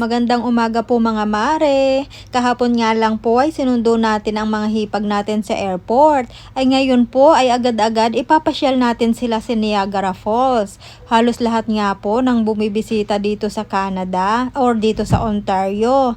Magandang umaga po mga mare. Kahapon nga lang po ay sinundo natin ang mga hipag natin sa airport. Ay ngayon po ay agad-agad ipapasyal natin sila sa Niagara Falls. Halos lahat nga po nang bumibisita dito sa Canada or dito sa Ontario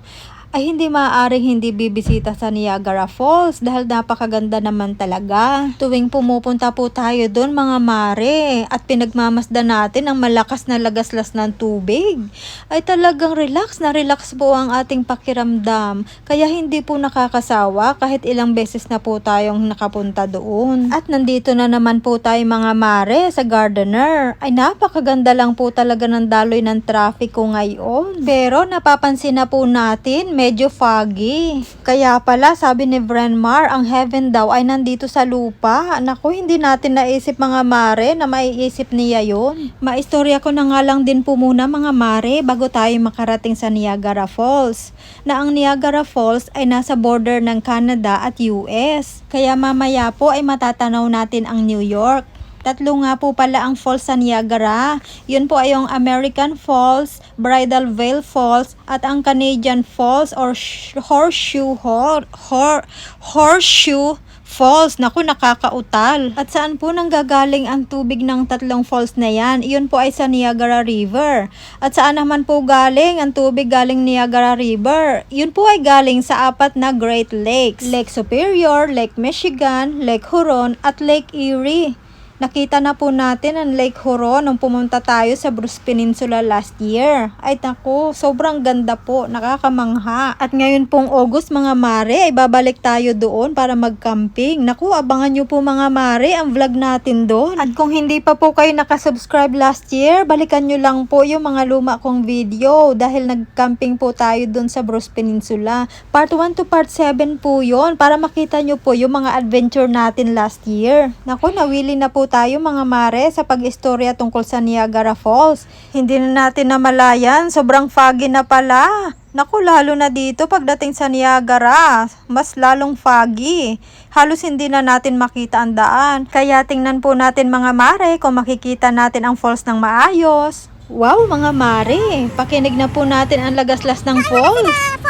ay hindi maaaring hindi bibisita sa Niagara Falls dahil napakaganda naman talaga. Tuwing pumupunta po tayo doon mga mare at pinagmamasdan natin ang malakas na lagaslas ng tubig, ay talagang relax na relax po ang ating pakiramdam. Kaya hindi po nakakasawa kahit ilang beses na po tayong nakapunta doon. At nandito na naman po tayo mga mare sa Gardener. Ay napakaganda lang po talaga ng daloy ng traffic ngayon. Pero napapansin na po natin medyo foggy. Kaya pala sabi ni Brenmar, ang heaven daw ay nandito sa lupa. Naku, hindi natin naisip mga mare na maiisip niya yon. Maistorya ko na nga lang din po muna mga mare bago tayo makarating sa Niagara Falls. Na ang Niagara Falls ay nasa border ng Canada at US. Kaya mamaya po ay matatanaw natin ang New York. Tatlo nga po pala ang falls sa Niagara. Yun po ay yung American Falls, Bridal Veil Falls, at ang Canadian Falls or sh- Horseshoe Hor- Hor- Horseshoe Falls. Naku, nakakautal. At saan po nanggagaling ang tubig ng tatlong falls na yan? Iyon po ay sa Niagara River. At saan naman po galing ang tubig galing Niagara River? Yun po ay galing sa apat na Great Lakes. Lake Superior, Lake Michigan, Lake Huron, at Lake Erie. Nakita na po natin ang Lake Huron nung pumunta tayo sa Bruce Peninsula last year. Ay naku, sobrang ganda po, nakakamangha. At ngayon pong August mga mare, ay babalik tayo doon para mag-camping. Naku, abangan nyo po mga mare ang vlog natin doon. At kung hindi pa po kayo nakasubscribe last year, balikan nyo lang po yung mga luma kong video dahil nag-camping po tayo doon sa Bruce Peninsula. Part 1 to part 7 po yon para makita nyo po yung mga adventure natin last year. Naku, nawili na po tayo mga mare sa pag-istorya tungkol sa Niagara Falls. Hindi na natin namalayan, sobrang foggy na pala. Naku, lalo na dito pagdating sa Niagara, mas lalong foggy. Halos hindi na natin makita ang daan. Kaya tingnan po natin mga mare kung makikita natin ang falls ng maayos. Wow, mga mare, pakinig na po natin ang lagaslas ng falls.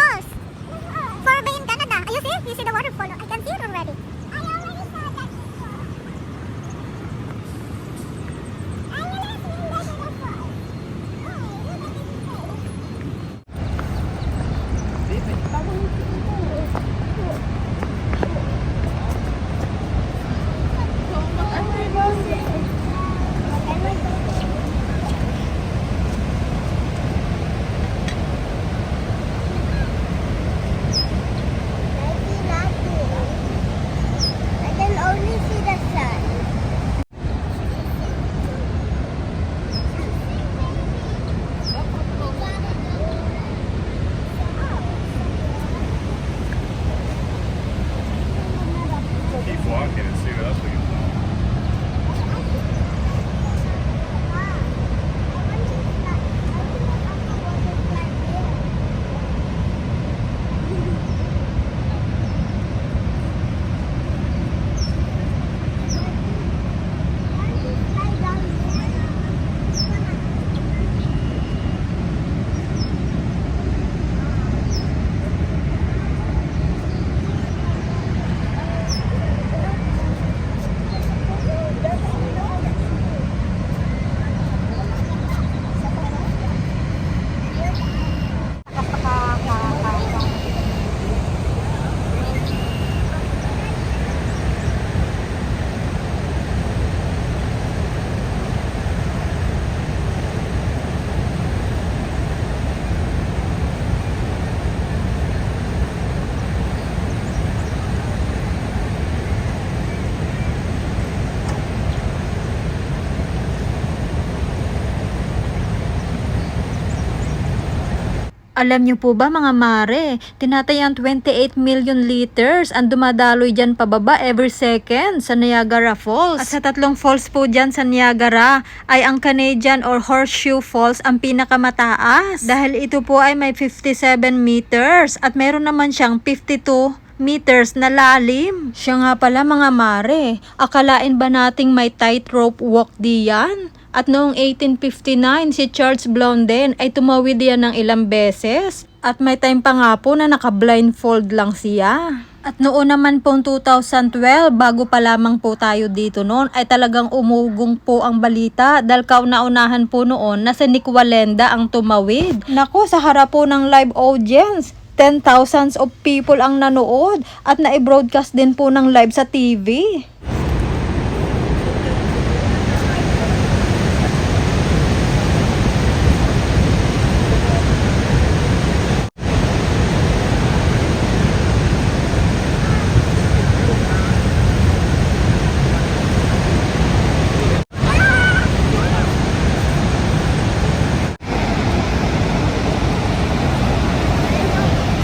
Alam niyo po ba mga mare, tinatayang 28 million liters ang dumadaloy dyan pababa every second sa Niagara Falls. At sa tatlong falls po dyan sa Niagara ay ang Canadian or Horseshoe Falls ang pinakamataas. Dahil ito po ay may 57 meters at meron naman siyang 52 meters na lalim. Siya nga pala mga mare, akalain ba nating may tightrope walk diyan? At noong 1859, si Charles Blondin ay tumawid yan ng ilang beses. At may time pa nga po na naka-blindfold lang siya. At noon naman pong 2012, bago pa lamang po tayo dito noon, ay talagang umugong po ang balita dahil kauna-unahan po noon na si Nick Walenda ang tumawid. Nako, sa harap po ng live audience, 10,000s of people ang nanood at na-broadcast din po ng live sa TV.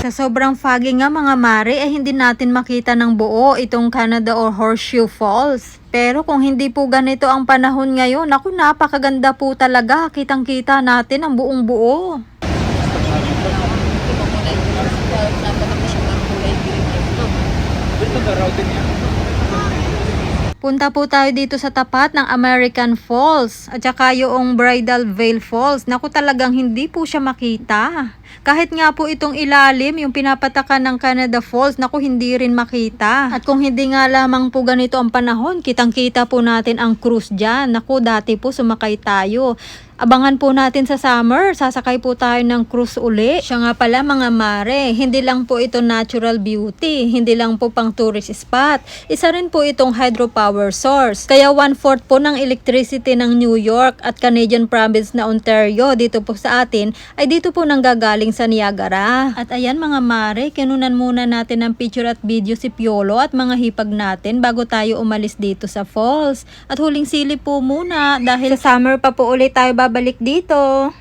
Sobrang foggy nga mga mare ay hindi natin makita ng buo itong Canada or Horseshoe Falls. Pero kung hindi po ganito ang panahon ngayon, ako napakaganda po talaga. Kitang-kita natin ang buong buo. Punta po tayo dito sa tapat ng American Falls at saka yung Bridal Veil Falls. Naku talagang hindi po siya makita. Kahit nga po itong ilalim, yung pinapatakan ng Canada Falls, naku hindi rin makita. At kung hindi nga lamang po ganito ang panahon, kitang-kita po natin ang cruise dyan. Naku dati po sumakay tayo. Abangan po natin sa summer, sasakay po tayo ng cruise uli. Siya nga pala mga mare, hindi lang po ito natural beauty, hindi lang po pang tourist spot. Isa rin po itong hydropower source. Kaya one-fourth po ng electricity ng New York at Canadian province na Ontario dito po sa atin ay dito po nanggagaling sa Niagara. At ayan mga mare, kinunan muna natin ng picture at video si Piolo at mga hipag natin bago tayo umalis dito sa falls. At huling silip po muna dahil sa summer pa po ulit tayo babalik dito.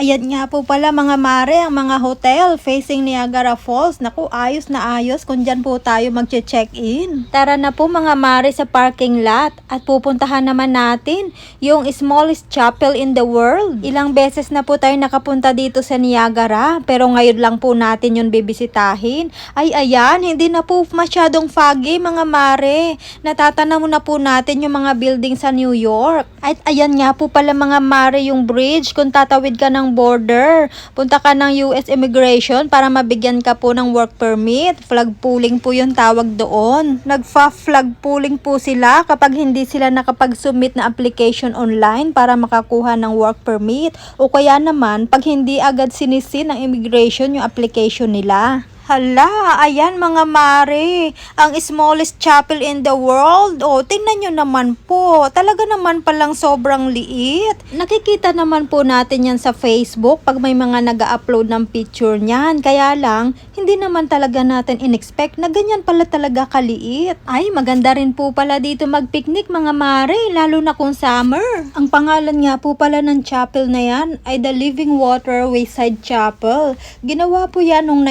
Ayan nga po pala mga mare, ang mga hotel facing Niagara Falls. Naku, ayos na ayos kung dyan po tayo mag-check-in. Tara na po mga mare sa parking lot at pupuntahan naman natin yung smallest chapel in the world. Ilang beses na po tayo nakapunta dito sa Niagara pero ngayon lang po natin yung bibisitahin. Ay ayan, hindi na po masyadong foggy mga mare. Natatanaw na po natin yung mga building sa New York. At ayan nga po pala mga mare yung bridge kung tatawid ka ng border. Punta ka ng US Immigration para mabigyan ka po ng work permit. Flag pooling po yung tawag doon. Nagfa-flag pooling po sila kapag hindi sila nakapag-submit na application online para makakuha ng work permit. O kaya naman, pag hindi agad sinisin ng immigration yung application nila. Hala, ayan mga mare, ang smallest chapel in the world. O, tingnan nyo naman po, talaga naman palang sobrang liit. Nakikita naman po natin yan sa Facebook pag may mga nag upload ng picture niyan. Kaya lang, hindi naman talaga natin in-expect na ganyan pala talaga kaliit. Ay, maganda rin po pala dito mag-picnic mga mare, lalo na kung summer. Ang pangalan nga po pala ng chapel na yan ay The Living Water Wayside Chapel. Ginawa po yan noong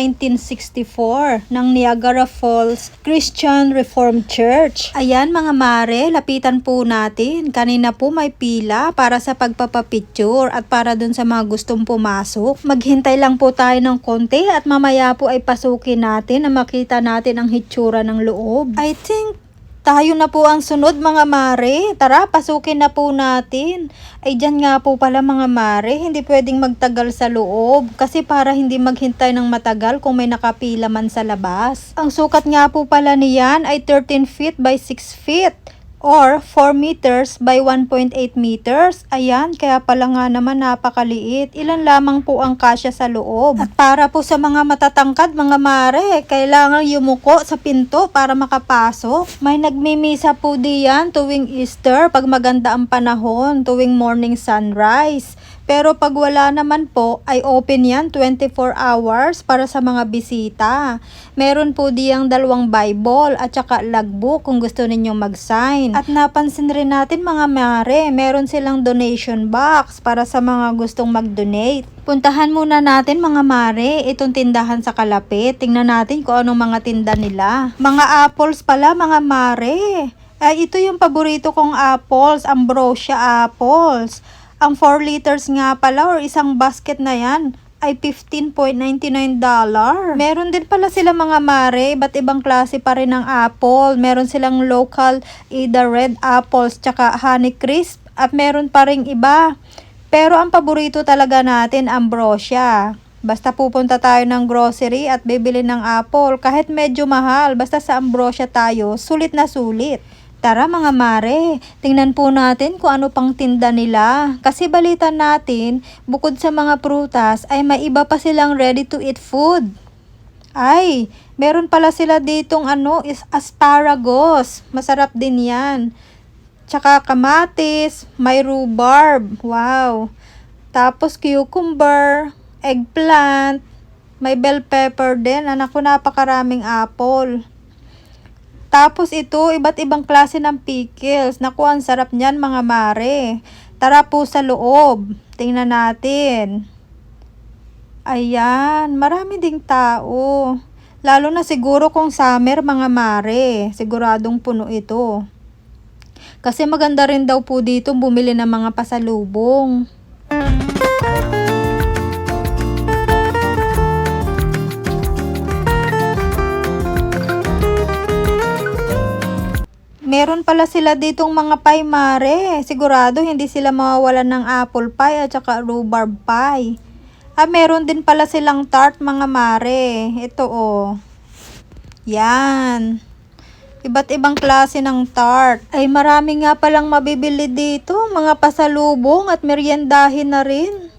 1964 ng Niagara Falls Christian Reformed Church. Ayan mga mare, lapitan po natin. Kanina po may pila para sa pagpapapicture at para dun sa mga gustong pumasok. Maghintay lang po tayo ng konti at mamaya po ay pasukin natin na makita natin ang hitsura ng loob. I think tayo na po ang sunod mga mare. Tara, pasukin na po natin. Ay dyan nga po pala mga mare, hindi pwedeng magtagal sa loob. Kasi para hindi maghintay ng matagal kung may nakapila man sa labas. Ang sukat nga po pala niyan ay 13 feet by 6 feet or 4 meters by 1.8 meters. Ayan, kaya pala nga naman napakaliit. Ilan lamang po ang kasya sa loob. At para po sa mga matatangkad, mga mare, kailangan yumuko sa pinto para makapasok. May nagmimisa po diyan tuwing Easter pag maganda ang panahon, tuwing morning sunrise. Pero pag wala naman po, ay open yan 24 hours para sa mga bisita. Meron po diyang dalawang Bible at saka logbook kung gusto ninyong mag-sign. At napansin rin natin mga mare, meron silang donation box para sa mga gustong mag-donate. Puntahan muna natin mga mare, itong tindahan sa kalapit. Tingnan natin kung anong mga tinda nila. Mga apples pala mga mare. Ay, ito yung paborito kong apples, ambrosia apples. Ang 4 liters nga pala or isang basket na yan ay 15.99 dollar. Meron din pala sila mga mare, iba't ibang klase pa rin ng apple. Meron silang local either red apples tsaka honey crisp at meron pa ring iba. Pero ang paborito talaga natin ambrosia. Basta pupunta tayo ng grocery at bibili ng apple kahit medyo mahal. Basta sa ambrosia tayo, sulit na sulit. Tara mga mare, tingnan po natin kung ano pang tinda nila. Kasi balita natin, bukod sa mga prutas, ay may iba pa silang ready to eat food. Ay, meron pala sila ditong ano, is asparagus. Masarap din yan. Tsaka kamatis, may rhubarb. Wow. Tapos cucumber, eggplant, may bell pepper din. Anak ko, napakaraming apple. Tapos ito, iba't ibang klase ng pickles. Naku, ang sarap niyan mga mare. Tara po sa loob. Tingnan natin. Ayan, marami ding tao. Lalo na siguro kung summer mga mare. Siguradong puno ito. Kasi maganda rin daw po dito bumili ng mga pasalubong. Meron pala sila ditong mga pie mare. Sigurado hindi sila mawawalan ng apple pie at saka rhubarb pie. Ah, meron din pala silang tart mga mare. Ito oh. Yan. Iba't ibang klase ng tart. Ay marami nga palang mabibili dito. Mga pasalubong at meriendahin na rin.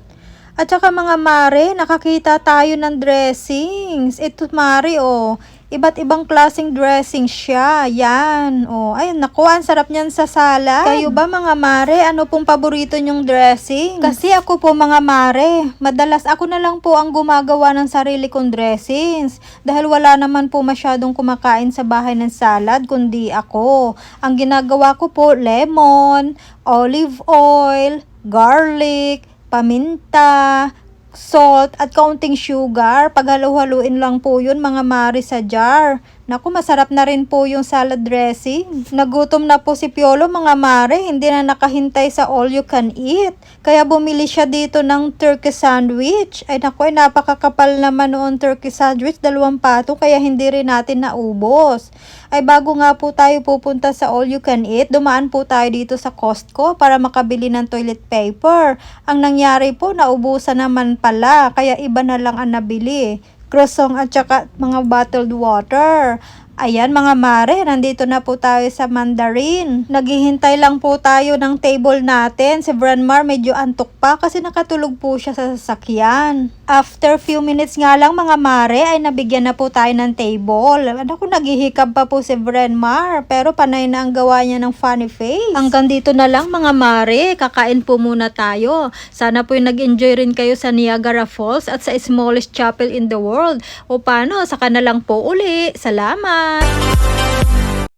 At saka mga mare, nakakita tayo ng dressings. Ito mare oh. Iba't ibang klaseng dressing siya. Yan. Oh, ay naku, ang sarap niyan sa salad. Kayo ba mga mare, ano pong paborito nyong dressing? Kasi ako po mga mare, madalas ako na lang po ang gumagawa ng sarili kong dressings. Dahil wala naman po masyadong kumakain sa bahay ng salad, kundi ako. Ang ginagawa ko po, lemon, olive oil, garlic, paminta, salt at kaunting sugar. Paghalo-haluin lang po yun mga mari sa jar. Naku, masarap na rin po yung salad dressing. Nagutom na po si Piolo mga mare, hindi na nakahintay sa all you can eat. Kaya bumili siya dito ng turkey sandwich. Ay naku, ay napakakapal naman noon turkey sandwich, dalawang pato, kaya hindi rin natin naubos. Ay bago nga po tayo pupunta sa all you can eat, dumaan po tayo dito sa Costco para makabili ng toilet paper. Ang nangyari po, naubusan naman pala, kaya iba na lang ang nabili croissant at saka mga bottled water. Ayan mga mare, nandito na po tayo sa Mandarin. Naghihintay lang po tayo ng table natin. Si Branmar medyo antok pa kasi nakatulog po siya sa sasakyan. After few minutes nga lang mga mare ay nabigyan na po tayo ng table. Ano ko naghihikab pa po si Branmar pero panay na ang gawa niya ng funny face. Hanggang dito na lang mga mare, kakain po muna tayo. Sana po nag-enjoy rin kayo sa Niagara Falls at sa smallest chapel in the world. O paano, saka na lang po uli. Salamat! ar.